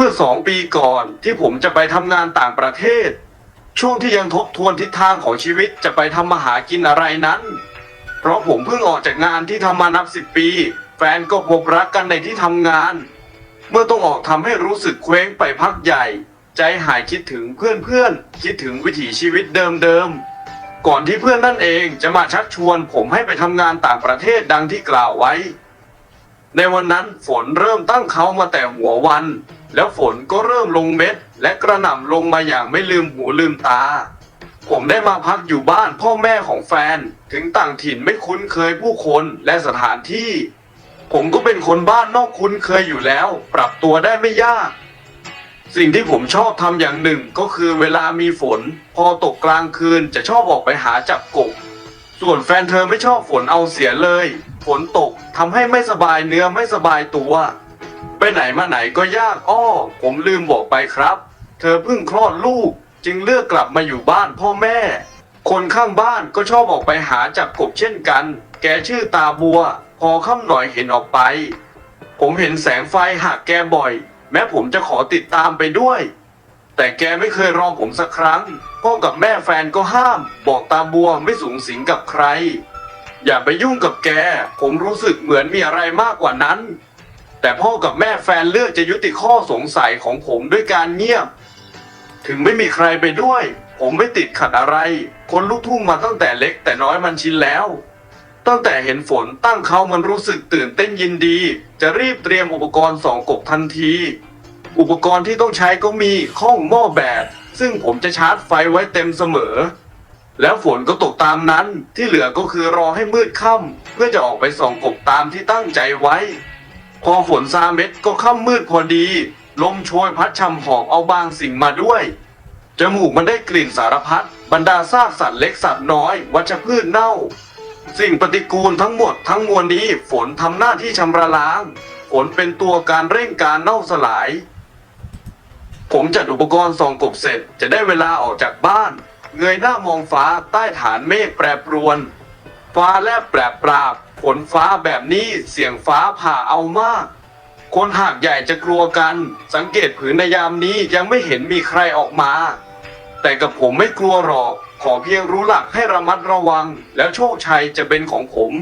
เมื่อสองปีก่อนที่ผมจะไปทำงานต่างประเทศ ช่วงที่ยังทบทวนทิศทางของชีวิตจะไปทำมาหากินอะไรนั้น เพราะผมเพิ่งออกจากงานที่ทำมานับสิบปี แฟนก็พบรักกันในที่ทำงาน เมื่อต้องออกทำให้รู้สึกเคว้งไปพักใหญ่ ใจหายคิดถึงเพื่อนๆ คิดถึงวิถีชีวิตเดิมๆ ก่อนที่เพื่อนนั่นเองจะมาชักชวนผมให้ไปทำงานต่างประเทศดังที่กล่าวไว้ ในวันนั้นฝนเริ่มตั้งเขามาแต่หัววัน แล้วฝนก็เริ่มลงเม็ด และกระหน่ำลงมาอย่างไม่ลืมหูลืมตา ผมได้มาพักอยู่บ้านพ่อแม่ของแฟน ถึงต่างถิ่นไม่คุ้นเคยผู้คนและสถานที่ ผมก็เป็นคนบ้านนอกคุ้นเคยอยู่แล้ว ปรับตัวได้ไม่ยาก สิ่งที่ผมชอบทำอย่างหนึ่งก็คือเวลามีฝน พอตกกลางคืนจะชอบออกไปหาจับกบส่วนแฟนเธอไม่ชอบฝนเอาเสียเลย ฝนตกทำให้ไม่สบายเนื้อไม่สบายตัว ไปไหนมาไหนก็ยากอ้อผมลืมบอกไปครับ เธอเพิ่งคลอดลูก จึงเลือกกลับมาอยู่บ้านพ่อแม่ คนข้างบ้านก็ชอบออกไปหาจับกบเช่นกัน แกชื่อตาบัว พอค่ำหน่อยเห็นออกไป ผมเห็นแสงไฟหักแกบ่อย แม้ผมจะขอติดตามไปด้วย แต่แกไม่เคยรอผมสักครั้งพ่อกับแม่แฟนก็ห้าม บอกตาบัวไม่สูงสิงกับใคร อย่าไปยุ่งกับแก ผมรู้สึกเหมือนมีอะไรมากกว่านั้น แต่พ่อกับแม่แฟนเลือกจะยุติข้อสงสัยของผมด้วยการเงียบ ถึงไม่มีใครไปด้วย ผมไม่ติดขัดอะไร คนลูกทุ่งมาตั้งแต่เล็กแต่น้อยมันชินแล้ว ตั้งแต่เห็นฝนตั้งเขามันรู้สึกตื่นเต้นยินดี จะรีบเตรียมอุปกรณ์สองกบทันที อุปกรณ์ที่ต้องใช้ก็มีข้องหม้อแบตซึ่งผมจะชาร์จไฟไว้เต็มเสมอ แล้วฝนก็ตกตามนั้นที่เหลือก็คือรอให้มืดค่ำเพื่อจะออกไปส่องกบตามที่ตั้งใจไว้ พอฝนซาเม็ดก็ค่ำมืดพอดี ลมโชยพัดช่ำหอบเอาบางสิ่งมาด้วย จมูกมันได้กลิ่นสารพัดบรรดาซากสัตว์เล็กสัตว์น้อย วัชพืชเน่า สิ่งปฏิกูลทั้งหมดทั้งมวลนี้ ฝนทำหน้าที่ชำระล้าง ฝนเป็นตัวการเร่งการเน่าสลาย ผมจัดอุปกรณ์ส่องกบเสร็จจะได้เวลาออกจากบ้าน เงยหน้ามองฟ้าใต้ฐานเมฆแปรปรวน ฟ้าแลบแปรปราบฝนฟ้าแบบนี้เสียงฟ้าผ่าเอามาก คนหากใหญ่จะกลัวกัน สังเกตผืนในยามนี้ยังไม่เห็นมีใครออกมา แต่กับผมไม่กลัวหรอก ขอเพียงรู้หลักให้ระมัดระวัง แล้วโชคชัยจะเป็นของผม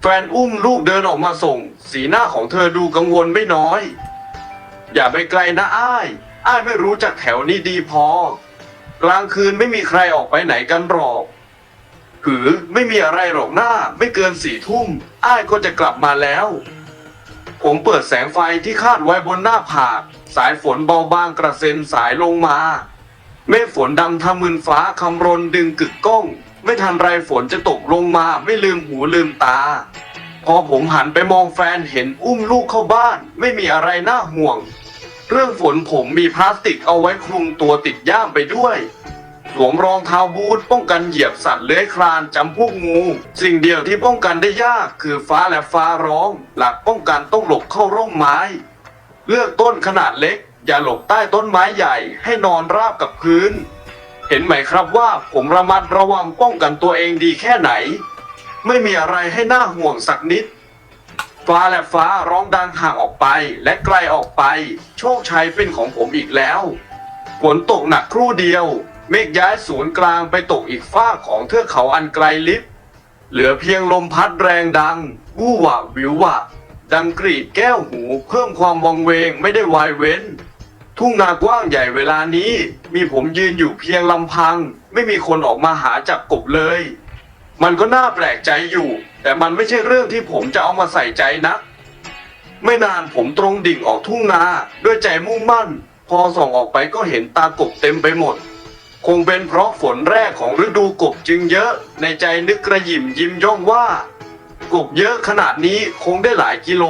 แฟนอุ้มลูกเดินออกมาส่ง สีหน้าของเธอดูกังวลไม่น้อย อย่าไปไกลนะอ้ายอ้ายไม่รู้จักแถวนี้ดีพอกลางคืนไม่มีใครออกไปไหนกันหรอก หือไม่มีอะไรหรอกหน้า ไม่เกินสี่ทุ่ม อ้ายก็จะกลับมาแล้ว ผมเปิดแสงไฟที่คาดไว้บนหน้าผาก สายฝนเบาบางกระเซ็นสายลงมา เมฆฝนดำทำมืนฟ้าคำรนดึงกึกก้อง ไม่ทันไรฝนจะตกลงมาไม่ลืมหูลืมตา พอผมหันไปมองแฟนเห็นอุ้มลูกเข้าบ้าน ไม่มีอะไรน่าห่วง เรื่องฝนผมมีพลาสติกเอาไว้คลุมตัวติดย่ามไปด้วย สวมรองเท้าบูทป้องกันเหยียบสัตว์เลื้อยคลานจำพวกงู สิ่งเดียวที่ป้องกันได้ยากคือฟ้าและฟ้าร้อง หลักป้องกันต้องหลบเข้าร่มไม้ เลือกต้นขนาดเล็ก อย่าหลบใต้ต้นไม้ใหญ่ให้นอนราบกับพื้น เห็นไหมครับว่าผมระมัดระวังป้องกันตัวเองดีแค่ไหน ไม่มีอะไรให้น่าห่วงสักนิดฟ้าและฟ้าร้องดังห่างออกไปและไกลออกไป โชคชัยเป็นของผมอีกแล้วฝนตกหนักครู่เดียว เมฆย้ายศูนย์กลางไปตกอีกฝ้าของเทือกเขาอันไกลลิบ เหลือเพียงลมพัดแรงดังวู่หวะวิวหวะ ดังกรีดแก้วหู เพิ่มความวังเวงไม่ได้วายเว้น ทุ่งนากว้างใหญ่เวลานี้ มีผมยืนอยู่เพียงลำพัง ไม่มีคนออกมาหาจับกบเลย มันก็น่าแปลกใจอยู่ แต่มันไม่ใช่เรื่องที่ผมจะเอามาใส่ใจนะไม่นานผมตรงดิ่งออกทุ่งนาด้วยใจมุ่งมั่น พอส่องออกไปก็เห็นตากบเต็มไปหมด คงเป็นเพราะฝนแรกของฤดูกบจึงเยอะในใจนึกกระหยิมยิ้มย่องว่า กบเยอะขนาดนี้คงได้หลายกิโล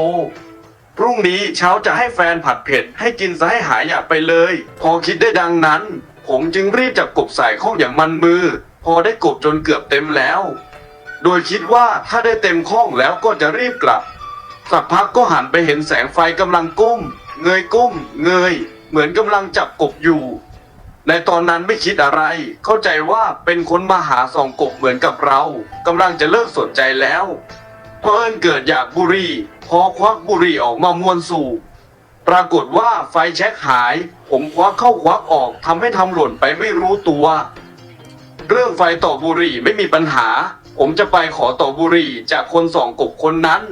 พรุ่งนี้เช้าจะให้แฟนผัดเผ็ดให้กินซะให้หายอยากไปเลย พอคิดได้ดังนั้น ผมจึงรีบจับกบใส่ข้องอย่างมันมือ พอได้กบจนเกือบเต็มแล้ว โดยคิดว่าถ้าได้เต็มข้องแล้วก็จะรีบกลับสักพักก็หันไปเห็นแสงไฟกำลังก้ม เงยก้ม เงย เหมือนกำลังจับกบอยู่ ในตอนนั้นไม่คิดอะไร เข้าใจว่าเป็นคนมาหาส่องกบเหมือนกับเรากำลังจะเลิกสนใจแล้วเพราะเอิญเกิดอยากบุหรี่พอควักบุหรี่ออกมามวนสูบปรากฏว่าไฟแช็กหาย ผมควักเข้าควักออกทำให้ทำหล่นไปไม่รู้ตัว เรื่องไฟต่อบุหรี่ไม่มีปัญหา ผมจะไปขอต่อบุหรี่จากคนส่องกบคนนั้น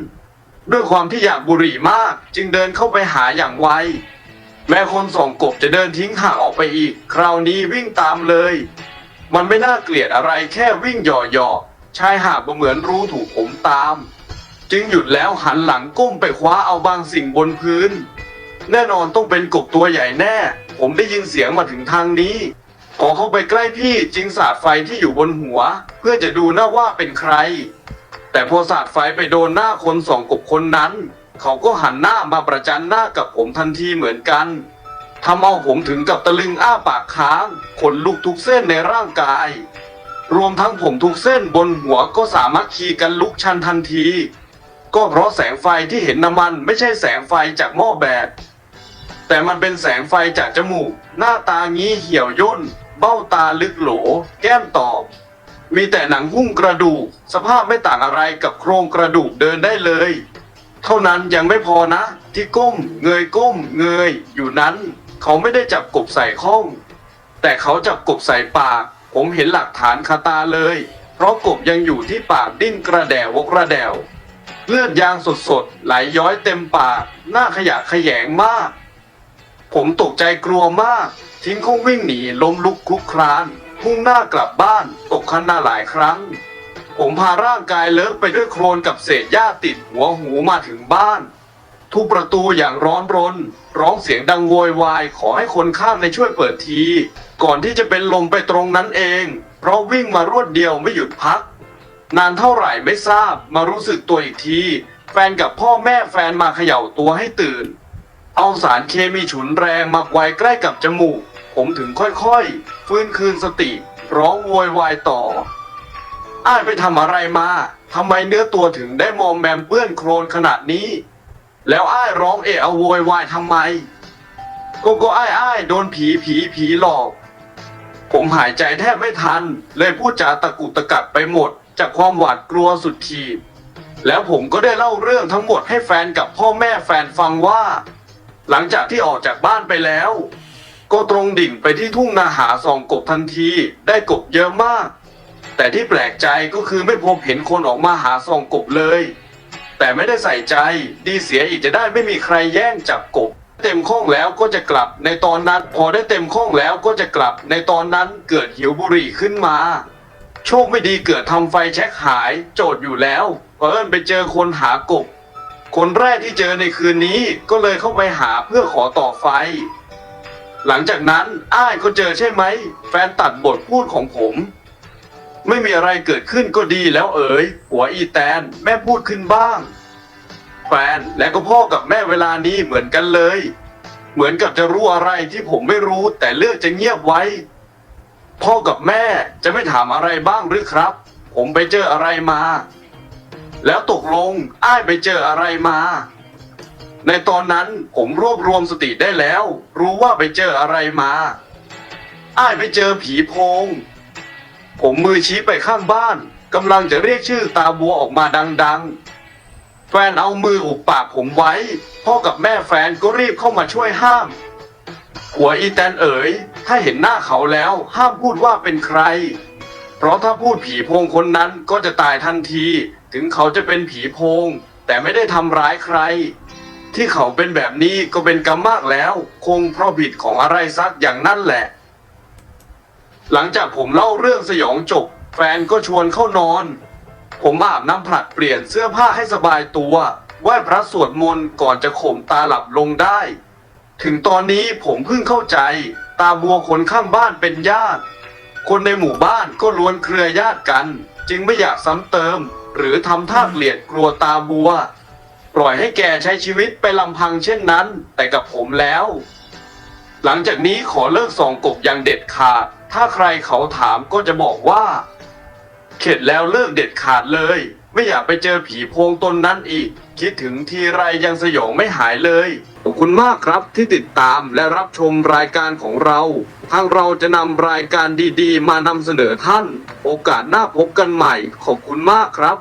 ด้วยความที่อยากบุหรี่มากจึงเดินเข้าไปหาอย่างไว แม้คนส่องกบจะเดินทิ้งห่างออกไปอีก คราวนี้วิ่งตามเลย มันไม่น่าเกลียดอะไรแค่วิ่งหย่อๆชายหาดเหมือนรู้ถูกผมตาม จึงหยุดแล้วหันหลังก้มไปคว้าเอาบางสิ่งบนพื้น แน่นอนต้องเป็นกบตัวใหญ่แน่ ผมได้ยินเสียงมาถึงทางนี้พอเข้าไปใกล้พี่จึงสาดไฟที่อยู่บนหัว เพื่อจะดูหน้าว่าเป็นใคร แต่พอสาดไฟไปโดนหน้าคนสองกบคนนั้น เขาก็หันหน้ามาประจันหน้ากับผมทันทีเหมือนกันทำเอาผมถึงกับตะลึงอ้าปากค้างขนลุกทุกเส้นในร่างกาย รวมทั้งผมทุกเส้นบนหัวก็สามารถคีกันลุกชันทันที ก็เพราะแสงไฟที่เห็นน้ำมันไม่ใช่แสงไฟจากหม้อแบตแต่มันเป็นแสงไฟจากจมูก หน้าตางี้เหี่ยวย่น เบ้าตาลึกโหล แก้มตอบ มีแต่หนังหุ้มกระดูก สภาพไม่ต่างอะไรกับโครงกระดูกเดินได้เลย เท่านั้นยังไม่พอนะ ที่ก้มเงยก้มเงยอยู่นั้น เขาไม่ได้จับกบใส่ข้อง แต่เขาจับกบใส่ปาก ผมเห็นหลักฐานคาตาเลย เพราะกบยังอยู่ที่ปากดิ้นกระแดวกระแดวเลือดยางสดๆไหลย้อยเต็มปาก หน้าขยะแขยงมาก ผมตกใจกลัวมาก ทิ้งคงวิ่งหนีล้มลุกคลุกคลานพุ่งหน้ากลับบ้านตกคันหน้าหลายครั้ง ผมพาร่างกายเลอะไปด้วยโคลนกับเศษหญ้าติดหัวหูมาถึงบ้าน ทุบประตูอย่างร้อนรน ร้องเสียงดังโวยวายขอให้คนข้ามในช่วยเปิดที ก่อนที่จะเป็นลมไปตรงนั้นเอง เพราะวิ่งมารวดเดียวไม่หยุดพัก นานเท่าไหร่ไม่ทราบมารู้สึกตัวอีกที แฟนกับพ่อแม่แฟนมาเขย่าตัวให้ตื่น เอาสารเคมีฉุนแรงมาไว้ใกล้กับจมูก ผมถึงค่อยๆ ฟื้นคืนสติ ร้องโวยวายต่อ อ้ายไปทำอะไรมาทำไมเนื้อตัวถึงได้มอมแมมเปื้อนโครนขนาดนี้ แล้วอ้ายร้องเอะอะโวยวายทำไมก็ก็อ้ายอ้ายโดนผีผีผีหลอก ผมหายใจแทบไม่ทัน เลยพูดจาตะกุกตะกักไปหมด จากความหวาดกลัวสุดขีด แล้วผมก็ได้เล่าเรื่องทั้งหมดให้แฟนกับพ่อแม่แฟนฟังว่า หลังจากที่ออกจากบ้านไปแล้ว ก็ตรงดิ่งไปที่ทุ่งนาหาสองกบทันที ได้กบเยอะมาก แต่ที่แปลกใจก็คือไม่พบเห็นคนออกมาหาส่องกบเลย แต่ไม่ได้ใส่ใจ ดีเสียอีกจะได้ไม่มีใครแย่งจับกบ เต็มข้องแล้วก็จะกลับในตอนนั้น พอได้เต็มข้องแล้วก็จะกลับในตอนนั้นเกิดหิวบุหรี่ขึ้นมา โชคไม่ดีเกิดทำไฟแช็คหาย โจทย์อยู่แล้วเอิญไปเจอคนหากบ คนแรกที่เจอในคืนนี้ก็เลยเข้าไปหาเพื่อขอต่อไฟ หลังจากนั้นอ้ายก็เจอใช่ไหม แฟนตัดบทพูดของผม ไม่มีอะไรเกิดขึ้นก็ดีแล้วเอ๋ยหัวอีแตนแม่พูดขึ้นบ้าง แฟนและก็พ่อกับแม่เวลานี้เหมือนกันเลย เหมือนกับจะรู้อะไรที่ผมไม่รู้ แต่เลือกจะเงียบไว้ พ่อกับแม่จะไม่ถามอะไรบ้างหรือครับ ผมไปเจออะไรมา แล้วตกลงอ้ายไปเจออะไรมา ในตอนนั้นผมรวบรวมสติได้แล้ว รู้ว่าไปเจออะไรมา อ้ายไปเจอผีโพง ผมมือชี้ไปข้างบ้านกำลังจะเรียกชื่อตาบัวออกมาดังๆ แฟนเอามืออุบปากผมไว้ พ่อกับแม่แฟนก็รีบเข้ามาช่วยห้าม หัวอีแตนเอ๋ย ถ้าเห็นหน้าเขาแล้วห้ามพูดว่าเป็นใคร เพราะถ้าพูดผีโพงคนนั้นก็จะตายทันที ถึงเขาจะเป็นผีโพง แต่ไม่ได้ทำร้ายใคร ที่เขาเป็นแบบนี้ก็เป็นกรรมมากแล้ว คงเพราะผิดของอะไรซักอย่างนั่นแหละ หลังจากผมเล่าเรื่องสยองจบ แฟนก็ชวนเข้านอน ผมอาบน้ำผลัดเปลี่ยนเสื้อผ้าให้สบายตัวไหว้พระสวดมนต์ก่อนจะข่มตาหลับลงได้ ถึงตอนนี้ผมเพิ่งเข้าใจ ตาบัวคนข้างบ้านเป็นญาติ คนในหมู่บ้านก็ล้วนเครือญาติกัน จึงไม่อยากซ้ำเติม หรือทำท่าเกลียดกลัวตาบัว ปล่อยให้แกใช้ชีวิตไปลำพังเช่นนั้น แต่กับผมแล้ว หลังจากนี้ขอเลิกส่องกบอย่างเด็ดขาด ถ้าใครเขาถามก็จะบอกว่า เข็ดแล้วเลิกเด็ดขาดเลย ไม่อยากไปเจอผีโพงตนนั้นอีก คิดถึงทีไรยังสยองไม่หายเลยขอบคุณมากครับที่ติดตามและรับชมรายการของเรา ทางเราจะนำรายการดีๆ มานำเสนอท่าน โอกาสหน้าพบกันใหม่ ขอบคุณมากครับ